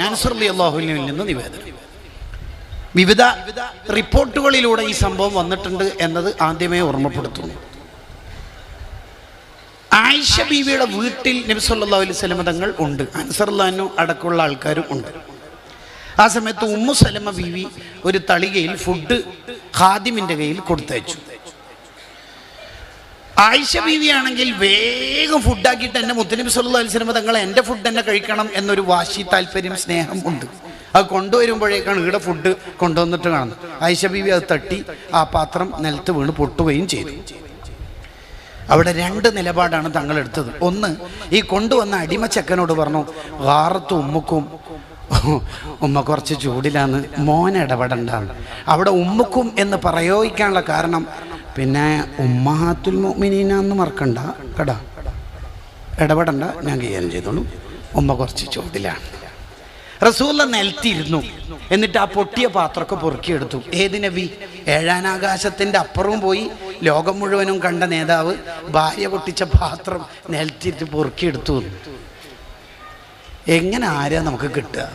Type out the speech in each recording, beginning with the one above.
അള്ളാഹുവിൽ നിന്ന് നിവേദനം. വിവിധ റിപ്പോർട്ടുകളിലൂടെ ഈ സംഭവം വന്നിട്ടുണ്ട് എന്നത് ആദ്യമേ ഓർമ്മപ്പെടുത്തുന്നു. ആയിഷ ബീവിയുടെ വീട്ടിൽ നബി സല്ലല്ലാഹു അലൈഹി വസല്ലം തങ്ങൾ ഉണ്ട്. അൻസർലാനു അടക്കമുള്ള ആൾക്കാരും ഉണ്ട്. ആ സമയത്ത് ഉമ്മു സലമ ബീവി ഒരു തളികയിൽ ഫുഡ് ഖാദിമിന്റെ കയ്യിൽ കൊടുത്തയച്ചു. ആയിഷ ബീവിയാണെങ്കിൽ വേഗം ഫുഡാക്കിയിട്ട് എന്നെ മുത്തനബി സല്ലു അലൈഹി വസല്ലം തങ്ങൾ എന്റെ ഫുഡ് തന്നെ കഴിക്കണം എന്നൊരു വാശി താല്പര്യം സ്നേഹം ഉണ്ട്. അത് കൊണ്ടുവരുമ്പോഴേക്കാണ് ഇവിടെ ഫുഡ് കൊണ്ടുവന്നിട്ട് കാണുന്നത്. ആയിഷ ബീവി അത് തട്ടി ആ പാത്രം നിലത്ത് വീണ് പൊട്ടുകയും ചെയ്തു. അവിടെ രണ്ട് നിലപാടാണ് തങ്ങൾ എടുത്തത് ഒന്ന് ഈ കൊണ്ടുവന്ന അടിമച്ചക്കനോട് പറഞ്ഞു വാറത്ത് ഉമ്മക്കും ഉമ്മ കുറച്ച് ചൂടിലാന്ന് മോൻ ഇടപെടണ്ടാണ് അവിടെ ഉമ്മക്കും എന്ന് പ്രയോഗിക്കാനുള്ള കാരണം പിന്നെ ഉമ്മഹാത്തുൽ മോമിനീനാന്ന് മറക്കണ്ട കേടാ. ഇടപെടണ്ട ഞാൻ കൈകാര്യം ചെയ്തോളൂ. ഉമ്മ കുറച്ച് ചോദിലാണ് റസൂല നിലത്തിരുന്നു എന്നിട്ട് ആ പൊട്ടിയ പാത്രമൊക്കെ പൊറുക്കിയെടുത്തു. ഏത് നബി? ഏഴാനാകാശത്തിന്റെ അപ്പുറവും പോയി ലോകം മുഴുവനും കണ്ട നേതാവ് ഭാര്യ പൊട്ടിച്ച പാത്രം നിലത്തിരുത്തി പൊറുക്കിയെടുത്തു. എന്ന്. എങ്ങനെ ആരാ നമുക്ക് കിട്ടുക?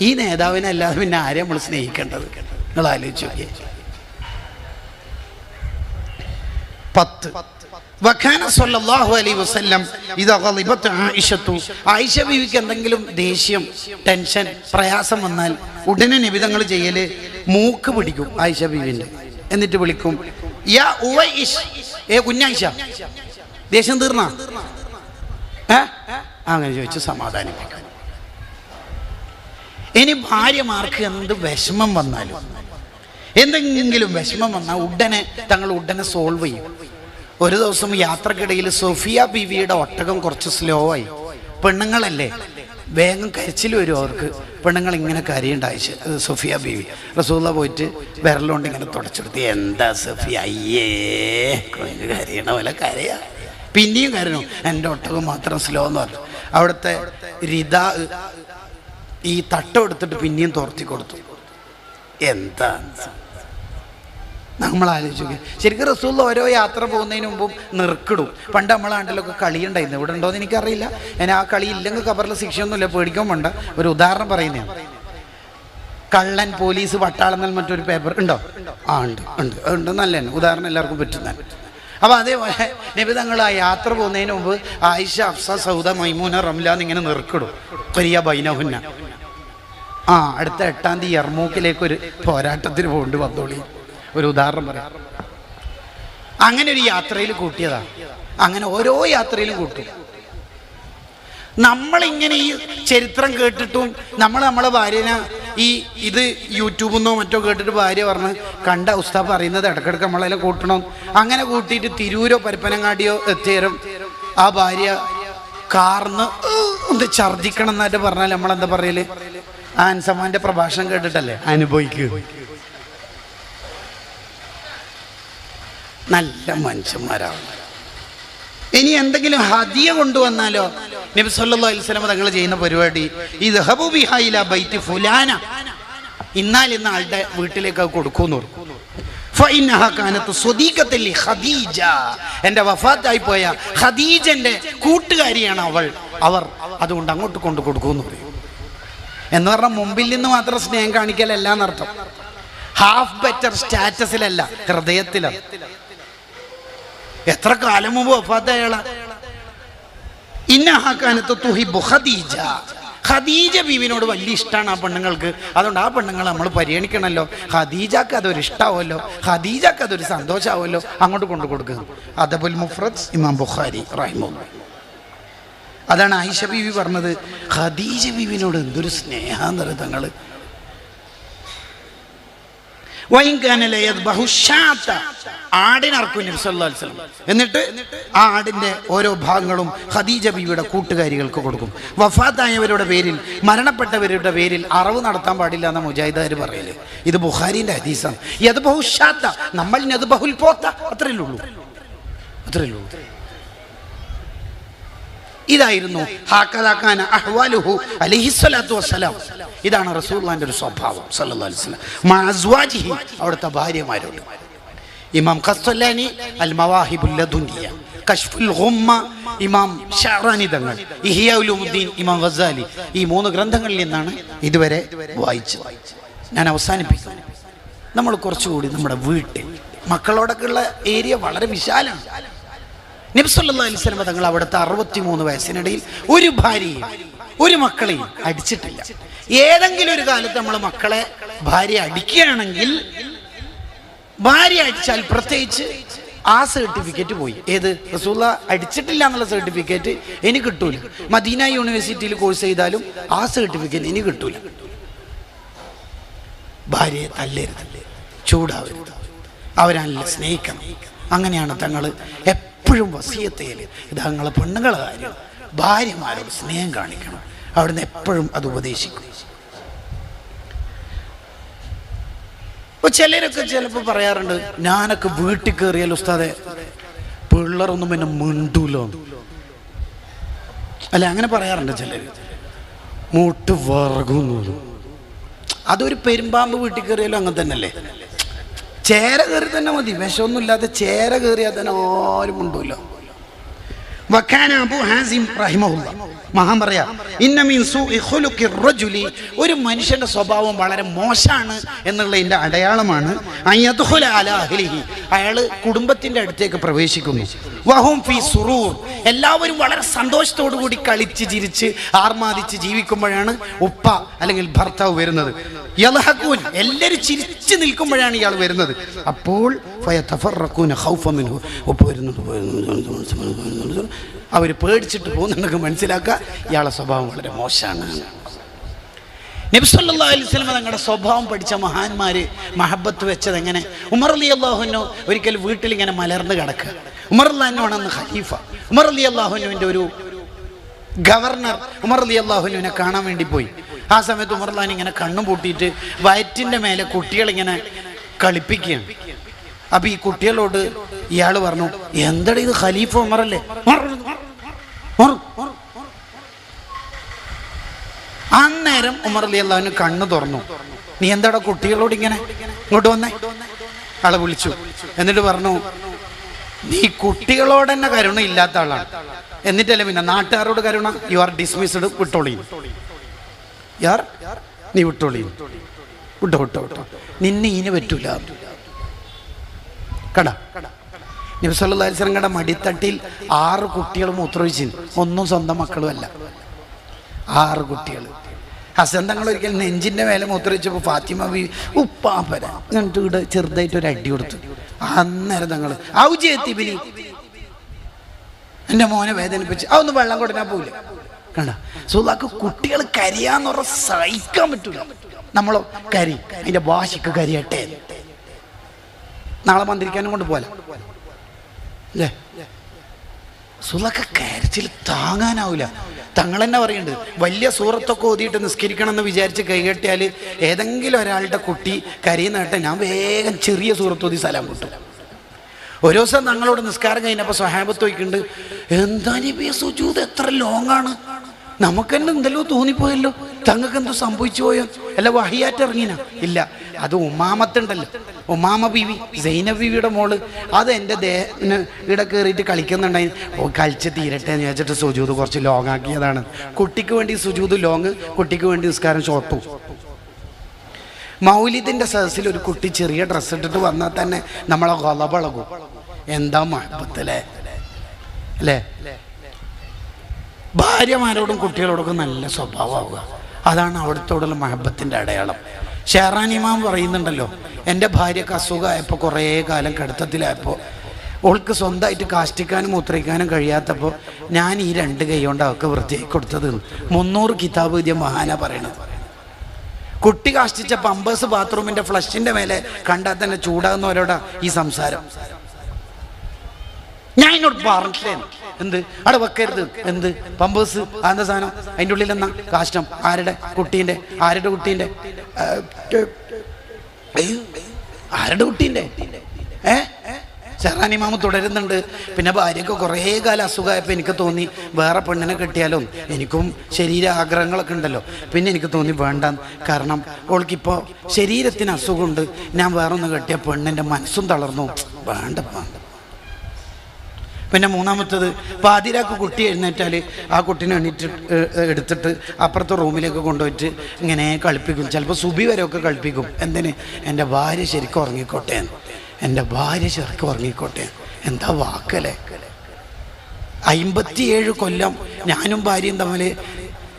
ഈ നേതാവിനെ അല്ലാതെ പിന്നെ ആരെയാണ് നമ്മൾ സ്നേഹിക്കേണ്ടത്? നിങ്ങൾ ആലോചിച്ചു നോക്കിയേ. പത്ത്. ആയിഷ ബീവിക്ക് എന്തെങ്കിലും ദേഷ്യം ടെൻഷൻ പ്രയാസം വന്നാൽ ഉടനെ നിബിധങ്ങൾ ചെയ്യൽ മൂക്ക് പിടിക്കും ആയിഷ ബീവിന്റെ എന്നിട്ട് വിളിക്കും ഉവൈഷ്. ഏ കുഞ്ഞായിഷ. ദേഷ്യം തീർന്ന? അങ്ങനെ ചോദിച്ചു സമാധാനിപ്പിക്കും ഇനി ഭാര്യമാർക്ക് എന്ത് വിഷമം വന്നാലും എന്തെങ്കിലും വിഷമം വന്നാൽ ഉടനെ തങ്ങൾ ഉടനെ സോൾവ് ചെയ്യും. ഒരു ദിവസം യാത്രക്കിടയിൽ സോഫിയ ബീവിയുടെ ഒട്ടകം കുറച്ച് സ്ലോ ആയി. പെണ്ണുങ്ങളല്ലേ? വേഗം കരച്ചിൽ വരും അവർക്ക്. പെണ്ണുങ്ങൾ ഇങ്ങനെ കരയുണ്ടായിച്ച്. സൊഫിയ ബീവി. റസൂല പോയിട്ട് വിരലുകൊണ്ട് ഇങ്ങനെ തുടച്ചെടുത്ത്. എന്താ സൊഫിയ? അയ്യേ കരയണ പോലെ കരയാ. പിന്നെയും കരഞ്ഞു. എന്റെ ഒട്ടകം മാത്രം സ്ലോ എന്ന് പറഞ്ഞു. അവിടുത്തെ രിത ഈ തട്ടം എടുത്തിട്ട് പിന്നെയും തോർത്തി കൊടുത്തു. എന്താ നമ്മൾ ആലോചിക്കുക ശരിക്കും റസൂള്ള ഓരോ യാത്ര പോകുന്നതിന് മുമ്പും നിർക്കിടും. പണ്ട് നമ്മളെ നാട്ടിലൊക്കെ കളി ഉണ്ടായിരുന്നു ഇവിടെ ഉണ്ടോയെന്ന് എനിക്കറിയില്ല. ഞാൻ ആ കളി ഇല്ലെങ്കിൽ കബറിലെ ശിക്ഷയൊന്നുമില്ല. പേടിക്കാൻ വേണ്ട ഒരു ഉദാഹരണം പറയുന്നതാണ് കള്ളൻ പോലീസ് പട്ടാളം എന്നാൽ മറ്റൊരു പേപ്പർ. ഉണ്ടോ? ആ ഉണ്ട്. ഉണ്ട്. ഉണ്ട്. നല്ല ഉദാഹരണം എല്ലാവർക്കും പറ്റുന്ന അപ്പോൾ അതേപോലെ നിബിതങ്ങൾ ആ യാത്ര പോകുന്നതിന് മുമ്പ് ആയിഷ അഫ്സ സൗദ മൈമൂന റംല എന്നിങ്ങനെ നിർക്കിടും. കൊരിയ ബൈനഹുന്ന. ആ അടുത്ത എട്ടാം തീയതി എർമൂക്കിലേക്ക് ഒരു പോരാട്ടത്തിന് പോകേണ്ടി വന്നോളി. ഒരു ഉദാഹരണം പറയാം. അങ്ങനെ ഒരു യാത്രയിൽ കൂട്ടിയതാണ് അങ്ങനെ ഓരോ യാത്രയിലും കൂട്ടും. നമ്മളിങ്ങനെ ഈ ചരിത്രം കേട്ടിട്ടും നമ്മൾ നമ്മളെ ഭാര്യനെ ഈ ഇത് യൂട്യൂബിൽ നിന്നോ മറ്റോ കേട്ടിട്ട് ഭാര്യ പറഞ്ഞ് കണ്ട ഉസ്താദ് പറയുന്നത് ഇടക്കിടക്ക് നമ്മളെല്ലാം കൂട്ടണം. അങ്ങനെ കൂട്ടിയിട്ട് തിരൂരോ പരപ്പനങ്ങാടിയോ എത്തിയേരും ആ ഭാര്യ കാർന്ന് ഒന്ന് ഛർദിക്കണം എന്നായിട്ട് പറഞ്ഞാൽ നമ്മളെന്താ പറയൽ? ആൻസമാന്റെ പ്രഭാഷണം കേട്ടിട്ടല്ലേ? അനുഭവിക്കുക നല്ല മനുഷ്യന്മാരാണ്. ഇനി എന്തെങ്കിലും ഹദിയ കൊണ്ടുവന്നാലോ? നബി സല്ലല്ലാഹു അലൈഹി വസല്ലം തങ്ങൾ ചെയ്യുന്ന പരിപാടി ഇത് ഹബു ബിഹായില ബൈത്തി ഫുലാന. ഇന്നാൽ ഇന്ന് ആളുടെ വീട്ടിലേക്ക് അത് കൊടുക്കുന്നു ഖദീജ. എന്റെ വഫാത്തായി പോയ ഖദീജന്റെ കൂട്ടുകാരിയാണ് അവൾ. അവർ അതുകൊണ്ട് അങ്ങോട്ട് കൊണ്ട് കൊടുക്കുമെന്ന് പറയും. എന്ന് പറഞ്ഞാൽ മുമ്പിൽ നിന്ന് മാത്രം സ്നേഹം കാണിക്കലല്ല എന്നർത്ഥം. ഹാഫ് ബെറ്റർ സ്റ്റാറ്റസിലല്ല ഹൃദയത്തിലാണ് എത്ര കാലം മുമ്പ് വഫാത്ത അയാളാ ഇന്നഹാക്കാനത്ത് തുഹിബു ഖദീജ. ഖദീജ ബീവിനോട് വലിയ ഇഷ്ടമാണ് ആ പെണ്ണുങ്ങൾക്ക്. അതുകൊണ്ട് ആ പെണ്ണുങ്ങൾ നമ്മൾ പരിഗണിക്കണമല്ലോ. ഖദീജക്ക് അതൊരു ഇഷ്ടാവുമല്ലോ. ഖദീജക്ക് അതൊരു സന്തോഷമാവുമല്ലോ അങ്ങോട്ട് കൊണ്ടു കൊടുക്കുക. അതബുൽ മുഫ്രദ് ഇമാം ബുഖാരി റഹിമു അതാണ് ആയിഷ ബീവി പറഞ്ഞത്. ഖദീജ ബീവിനോട് എന്തൊരു സ്നേഹ ബഹുശാത്ത ആടിനറക്കും നബി സല്ലല്ലാഹു അലൈഹി വസല്ലം. എന്നിട്ട് ആ ആടിന്റെ ഓരോ ഭാഗങ്ങളും ഖദീജ ബിയുടെ കൂട്ടുകാരികൾക്ക് കൊടുക്കും. വഫാത്തായവരുടെ പേരിൽ മരണപ്പെട്ടവരുടെ പേരിൽ അറവ് നടത്താൻ പാടില്ല എന്ന മുജാഹിദാർ പറയൽ. ഇത് ബുഹാരിന്റെ ഹദീസാണ്. യത് ബഹുശാത്ത നമ്മൾ അത് ബഹുൽ പോത്ത ഇതായിരുന്നു. അഹ്വാലുഹു വസ്സലാം. ഇതാണ് റസൂലുള്ളാഹിന്റെ ഒരു സ്വഭാവം സല്ലല്ലാഹു അലൈഹി വസല്ലം. അവിടുത്തെ ഭാര്യമാരോട്. ഇമാം ഖസ്വല്ലാനി അൽ മവാഹിബുൽ ലദുനിയ. കഷ്ഫുൽ ഹുമ്മ ഇമാം ഷഹറാനി തങ്ങൾ. ഇഹിയുദ്ദീൻ ഇമാം ഗസാലി. ഈ മൂന്ന് ഗ്രന്ഥങ്ങളിൽ നിന്നാണ് ഇതുവരെ വായിച്ചത്. ഞാൻ അവസാനിപ്പിക്കുന്നു. നമ്മൾ കുറച്ചുകൂടി നമ്മുടെ വീട്ടിൽ മക്കളോടൊക്കെയുള്ള ഏരിയ വളരെ വിശാലമാണ്. നബ്സല്ലാ തങ്ങൾ അവിടുത്തെ അറുപത്തിമൂന്ന് വയസ്സിനിടയിൽ ഒരു ഭാര്യയും ഒരു മക്കളെയും അടിച്ചിട്ടില്ല. ഏതെങ്കിലും ഒരു കാലത്ത് നമ്മൾ മക്കളെ ഭാര്യ അടിക്കുകയാണെങ്കിൽ ഭാര്യ അടിച്ചാൽ പ്രത്യേകിച്ച് ആ സർട്ടിഫിക്കറ്റ് പോയി. ഏത്? റസൂള്ള അടിച്ചിട്ടില്ല എന്നുള്ള സർട്ടിഫിക്കറ്റ് ഇനി കിട്ടൂല. മദീന യൂണിവേഴ്സിറ്റിയിൽ കോഴ്സ് ചെയ്താലും ആ സർട്ടിഫിക്കറ്റ് ഇനി കിട്ടൂല. ഭാര്യയെ തല്ലരുത്. ചൂടാവരുത്. അവരല്ല സ്നേഹിക്കണം. അങ്ങനെയാണ് തങ്ങൾ എപ്പോഴും വസീയത്തേൽ ഇത് തങ്ങളെ പെണ്ണുങ്ങളെ കാര്യം. ഭാര്യമാരോട് സ്നേഹം കാണിക്കണം. അവിടുന്ന് എപ്പോഴും അത് ഉപദേശിക്കും. ഇപ്പൊ ചിലരൊക്കെ ചിലപ്പോൾ പറയാറുണ്ട് ഞാനൊക്കെ വീട്ടിൽ കയറിയാൽ ഉസ്താദെ പിള്ളേരൊന്നും പിന്നെ മിണ്ടൂലോ. അല്ല അങ്ങനെ പറയാറുണ്ട് ചിലര്. മൂട്ട് വറകുന്നു. അതൊരു പെരുമ്പാമ്പ് വീട്ടിൽ കയറിയാലും അങ്ങനെ തന്നെയല്ലേ? ചേര കയറി തന്നെ മതി. വിഷമൊന്നുമില്ലാത്ത ചേര കയറിയാൽ തന്നെ ആരും ഉണ്ടല്ലോ മഹാൻ പറയാ ഒരു മനുഷ്യന്റെ സ്വഭാവം വളരെ മോശമാണ് എന്നുള്ളതിന്റെ അടയാളമാണ്. അയാൾ അയാൾ കുടുംബത്തിന്റെ അടുത്തേക്ക് പ്രവേശിക്കുന്നു. വഹും ഫി സുറൂർ. എല്ലാവരും വളരെ സന്തോഷത്തോടു കൂടി കളിച്ച് ചിരിച്ച് ആർമാദിച്ച് ജീവിക്കുമ്പോഴാണ് ഉപ്പ അല്ലെങ്കിൽ ഭർത്താവ് വരുന്നത്. യൽഹഖൂൻ എല്ലാവരും ചിരിച്ച് നിൽക്കുമ്പോഴാണ് ഇയാൾ വരുന്നത്. അപ്പോൾ ഫയതഫറഖൂന ഖൗഫ മിൻഹു. വരുന്നുണ്ട് അവർ പേടിച്ചിട്ട് പോകുന്നുണ്ടെങ്കിൽ മനസ്സിലാക്കുക ഇയാളെ സ്വഭാവം വളരെ മോശമാണ്. അലൈഹി സ്വലമ തങ്ങളുടെ സ്വഭാവം പഠിച്ച മഹാന്മാർ മഹബത്ത് വെച്ചത് എങ്ങനെ? ഉമർ അലി അള്ളാഹുനു ഒരിക്കൽ വീട്ടിൽ ഇങ്ങനെ മലർന്ന് കിടക്കുക. ഉമർ അള്ളാഹുനാണ് അന്ന് ഖലീഫ. ഉമർ അലി അള്ളാഹുനുവിന്റെ ഒരു ഗവർണർ ഉമർ അലി അള്ളാഹുനുവിനെ കാണാൻ വേണ്ടി പോയി. ആ സമയത്ത് ഉമർ അള്ളഹാൻ ഇങ്ങനെ കണ്ണും പൂട്ടിയിട്ട് വയറ്റിന്റെ മേലെ കുട്ടികളിങ്ങനെ കളിപ്പിക്കുകയാണ്. അപ്പൊ ഈ കുട്ടികളോട് ഇയാൾ പറഞ്ഞു എന്തടാ ഇത് ഖലീഫ ഉമറല്ലേ. അന്നേരം ഉമർ അലി അള്ളാഹുവിന് കണ്ണു തുറന്നു. നീ എന്താടാ കുട്ടികളോട് ഇങ്ങനെ ഇങ്ങോട്ട് വന്നേ? ആളെ വിളിച്ചു. എന്നിട്ട് പറഞ്ഞു നീ കുട്ടികളോട് തന്നെ കരുണ ഇല്ലാത്ത ആളാണ്. എന്നിട്ടല്ലേ പിന്നെ നാട്ടുകാരോട് കരുണ? യു ആർ ഡിസ്മിസ്ഡ് വിട്ടോളി. യാർ? നീ വിട്ടോളി. വിട്ടോ വിട്ടോ വിട്ടോ. നിന്നെ ഇനി പറ്റൂല. കട. നബിസ്വല്ലാസ്ലങ്ങളുടെ മടിത്തട്ടിൽ ആറ് കുട്ടികൾ മൂത്രമൊഴിച്ചു ഒന്നും സ്വന്തം മക്കളുമല്ല ആറ് കുട്ടികൾ. ഹസൻ തങ്ങൾ ഒരിക്കൽ നെഞ്ചിന്റെ മേലെ മൂത്രമൊഴിച്ചപ്പോൾ ഫാത്തിമ ബി ഉപ്പാപ്പര എന്നിട്ട് ഇവിടെ ചെറുതായിട്ട് ഒരു അടി കൊടുത്തു. അന്നേരം തങ്ങൾ ഔജയത്തിബിനി എന്റെ മോനെ വേദനിപ്പിച്ച് അതൊന്ന് വെള്ളം കൊടുക്കാൻ പോവില്ല. കണ്ട സുലാക്ക് കുട്ടികൾ കരിയാന്ന് പറഞ്ഞ സഹിക്കാൻ പറ്റൂല. നമ്മളോ കരി അതിന്റെ ഭാഷയ്ക്ക് കരിയട്ടെ. നാളെ മന്ത്രിക്കാനും കൊണ്ട് പോലെ അല്ലേ സുറക്ക കരച്ചിൽ താങ്ങാനാവില്ല തങ്ങൾ തന്നെ പറയുന്നുണ്ട് വലിയ സൂറത്തൊക്കെ ഓതിയിട്ട് നിസ്കരിക്കണം എന്ന് വിചാരിച്ച് കൈകെട്ടിയാൽ ഏതെങ്കിലും ഒരാളുടെ കുട്ടി കരയുന്നേട്ടെ ഞാൻ വേഗം ചെറിയ സൂറത്ത് ഓതി സ്ഥലം കിട്ടും ഒരു ദിവസം ഞങ്ങളോട് നിസ്കാരം കഴിഞ്ഞപ്പോൾ സ്വഹാബത്ത് ചോദിക്കുന്നുണ്ട് എന്താ നീ സുജൂത്? എത്ര ലോങ്ങാണ് ആണ്? നമുക്ക് തന്നെ എന്തെല്ലോ തോന്നിപ്പോയല്ലോ. തങ്ങൾക്ക് എന്തോ സംഭവിച്ചു പോയോ? അല്ല വഹിയാറ്റ് ഇറങ്ങിന ഇല്ല അത് ഉമാമത്തുണ്ടല്ലോ ഉമാമ ബീവി സൈനബ് ബീവിയുടെ മോൾ. അത് എന്റെ ദേഹത്തിന് ഇവിടെ കയറിയിട്ട് കളിക്കുന്നുണ്ടായി. ഓ കളിച്ച് തീരട്ടെ എന്ന് വെച്ചിട്ട് സുജൂത് കുറച്ച് ലോങ് ആക്കിയതാണ്. കുട്ടിക്ക് വേണ്ടി സുജൂത് ലോങ് കുട്ടിക്ക് വേണ്ടി നിസ്കാരം ഷോർട്ടും മൗലിദിന്റെ സദസ്സിൽ ഒരു കുട്ടി ചെറിയ ഡ്രസ്സ് ഇട്ടിട്ട് വന്നാൽ തന്നെ നമ്മളെ കൊലപളകും എന്താ മഴപ്പത്തിലെ അല്ലേ? ഭാര്യമാരോടും കുട്ടികളോടൊക്കെ നല്ല സ്വഭാവമാവുക. അതാണ് അവിടുത്തോടുള്ള മഹബത്തിന്റെ അടയാളം. ഷെഹറാൻ ഇമാം പറയുന്നുണ്ടല്ലോ എന്റെ ഭാര്യക്ക് അസുഖമായപ്പോൾ കുറേ കാലം കിടത്തത്തിലായപ്പോൾ ഓൾക്ക് സ്വന്തമായിട്ട് കാഷ്ടിക്കാനും മൂത്രയിക്കാനും കഴിയാത്തപ്പോൾ ഞാൻ ഈ രണ്ട് കൈ കൊണ്ട് അവൾക്ക് വൃത്തിയാക്കി കൊടുത്തത് മുന്നൂറ് കിതാബ് ഇതിയ മഹാന പറയണത്. കുട്ടി കാഷ്ടിച്ച പമ്പേഴ്സ് ബാത്റൂമിന്റെ ഫ്ലഷിന്റെ മേലെ കണ്ടാൽ തന്നെ ചൂടാകുന്നവരോടാ ഈ സംസാരം. ഞാൻ എന്നോട് പറഞ്ഞില്ലേ എന്ത്? അവിടെ വെക്കരുത്. എന്ത്? പമ്പേഴ്സ് അതെന്താ സാധനം? അതിന്റെ ഉള്ളിൽ എന്നാ കാഷ്ടം. ആരുടെ? കുട്ടീന്റെ. ആരുടെ കുട്ടീന്റെ? ആരുടെ കുട്ടീന്റെ? ഏ? ചെറാനി മാമ തുടരുന്നുണ്ട്. പിന്നെ ഭാര്യയ്ക്ക് കുറേ കാലം അസുഖമായപ്പോൾ എനിക്ക് തോന്നി വേറെ പെണ്ണിനെ കെട്ടിയാലോ എനിക്കും ശരീര ആഗ്രഹങ്ങളൊക്കെ ഉണ്ടല്ലോ. പിന്നെ എനിക്ക് തോന്നി വേണ്ട കാരണം ഓൾക്കിപ്പോൾ ശരീരത്തിന് അസുഖമുണ്ട്. ഞാൻ വേറെ ഒന്ന് കെട്ടിയ പെണ്ണിന്റെ മനസ്സും തളർന്നു. വേണ്ട വേണ്ട. പിന്നെ മൂന്നാമത്തത് പാതിരാക്ക് കുട്ടി എഴുന്നേറ്റാൽ ആ കുട്ടീനെ എണീറ്റ് എടുത്തിട്ട് അപ്പുറത്തെ റൂമിലേക്ക് കൊണ്ടുപോയിട്ട് ഇങ്ങനെ കളിപ്പിക്കും. ചിലപ്പോൾ സുബി വരെയൊക്കെ കളിപ്പിക്കും. എന്തിന്? എന്റെ ഭാര്യ ശരിക്കും ഉറങ്ങിക്കോട്ടെ എന്റെ ഭാര്യ ശരിക്കും ഉറങ്ങിക്കോട്ടെ എന്താ വാക്കലേ? അമ്പത്തിയേഴ് കൊല്ലം ഞാനും ഭാര്യയും തമ്മിൽ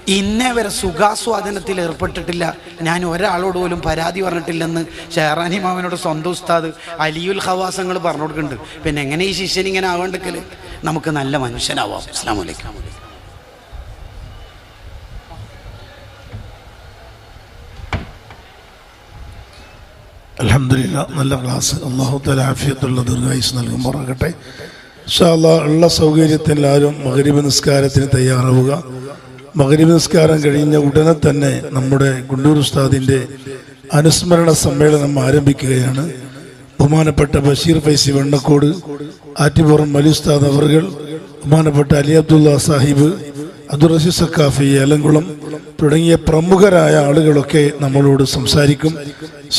ഇന്നേ വരെ സുഖാസ്വാദനത്തിൽ ഏർപ്പെട്ടിട്ടില്ല. ഞാൻ ഒരാളോട് പോലും പരാതി പറഞ്ഞിട്ടില്ലെന്ന് ഷെഹറാനി മാമനോട് സ്വന്തം ഉസ്താദ് അലിയുൽ ഹവാസങ്ങൾ പറഞ്ഞു കൊടുക്കുന്നുണ്ട് പിന്നെ എങ്ങനെ ഈ ശിഷ്യൻ ഇങ്ങനെ ആവേണ്ടെങ്കിൽ നമുക്ക് നല്ല മനുഷ്യനാവാം. അസ്ലാം വലൈക്കും അലഹമില്ല നല്ല ക്ലാസ്. അള്ളാഹുത്തലാഫിയത്തുള്ള തല ആഫിയത്തുള്ള ദീർഘായുസ് നൽകുമ്പോറാകട്ടെ ഇൻഷാല്ലാ ഉള്ള സൗകര്യത്തിൽ എല്ലാവരും മകരീബ് നിസ്കാരത്തിന് തയ്യാറാവുക. മകരീബ് നിസ്കാരം കഴിഞ്ഞ ഉടനെ തന്നെ നമ്മുടെ ഗുണ്ടൂർ ഉസ്താദിന്റെ അനുസ്മരണ സമ്മേളനം ആരംഭിക്കുകയാണ്. ബഹുമാനപ്പെട്ട ബഷീർ ഫൈസി വെണ്ണക്കോട് ആറ്റിപ്പുറം മലി ഉസ്താദ് അവർകൾ ബഹുമാനപ്പെട്ട അലി അബ്ദുള്ള സാഹിബ് അബ്ദുൾ റഷീദ് സക്കാഫി ഏലംകുളം തുടങ്ങിയ പ്രമുഖരായ ആളുകളൊക്കെ നമ്മളോട് സംസാരിക്കും.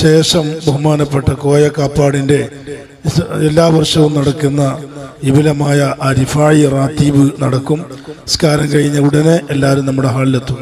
ശേഷം ബഹുമാനപ്പെട്ട കോയ കാപ്പാടിന്റെ എല്ലാ വർഷവും നടക്കുന്ന വിപുലമായ അരിഫായി റാത്തീബ് നടക്കും. സ്കാരം കഴിഞ്ഞ ഉടനെ എല്ലാവരും നമ്മുടെ ഹാളിലെത്തും.